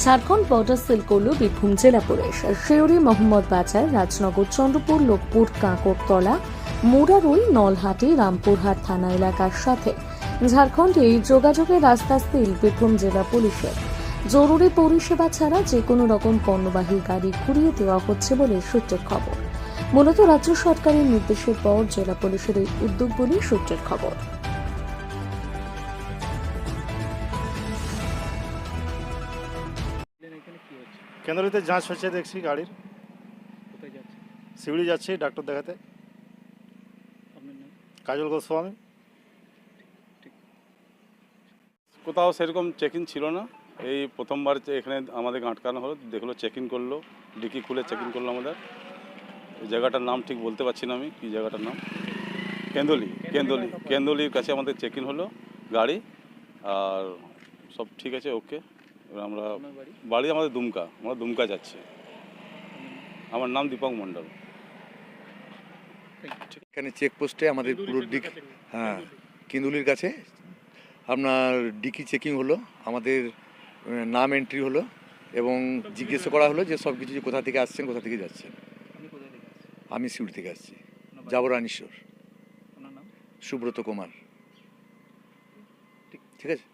Jharkhand border seal করল বীরভূম জেলা police. শেউরি Mohammad বাজার, রাজনগর, চন্দ্রপুর, লোকপুর কাঁকরতলা মুরারুল নলহাটি, রামপুরহাট থানা এলাকার সাথে। ঝাড়খণ্ডে যোগাযোগের রাস্তা সিল বীরভূম জেলা পুলিশের। জরুরি পরিষেবা ছাড়া যে কোনো রকম পণ্যবাহী গাড়ি ঘুরিয়ে দেওয়া হচ্ছে বলে সূত্রের খবর। মূলত রাজ্য সরকারের নির্দেশের পর জেলা পুলিশের এই উদ্যোগ বলে সূত্রের খবর। কেন্দ্রতে যাঁচ হচ্ছে দেখছি গাড়ির। শিউড়ি যাচ্ছি? ডাক্তার দেখাতে। কাজল গোস্বামী কোথাও সেরকম চেক ইন ছিল না। এই প্রথমবার যে এখানে আমাদেরকে আটকানো হলো দেখল চেক ইন করল ডিকি খুলে চেক ইন করল আমাদের। এই জায়গাটার নাম ঠিক বলতে পারছি না আমি কি জায়গাটার নাম? কেন্দলি কেন্দলি কেন্দলির কাছে আমাদের চেক ইন হলো গাড়ি আর সব ঠিক আছে ওকে এবার আমরা বাড়ি? আমাদের দুমকা আমরা দুমকা যাচ্ছি। আমার নাম দীপক মণ্ডল। এখানে চেকপোস্টে আমাদের পুরো ডিক হ্যাঁ কিন্দুলির কাছে। আপনার ডিকি চেকিং হলো আমাদের নাম এন্ট্রি হলো এবং জিজ্ঞেস করা হলো যে সব কিছু কোথা থেকে আসছেন কোথা থেকে যাচ্ছেন। আমি সিউড়ি থেকে আসছি আপনার বাড়ি? যাব রানীশ্বর নাম? সুব্রত কুমার। ঠিক আছে?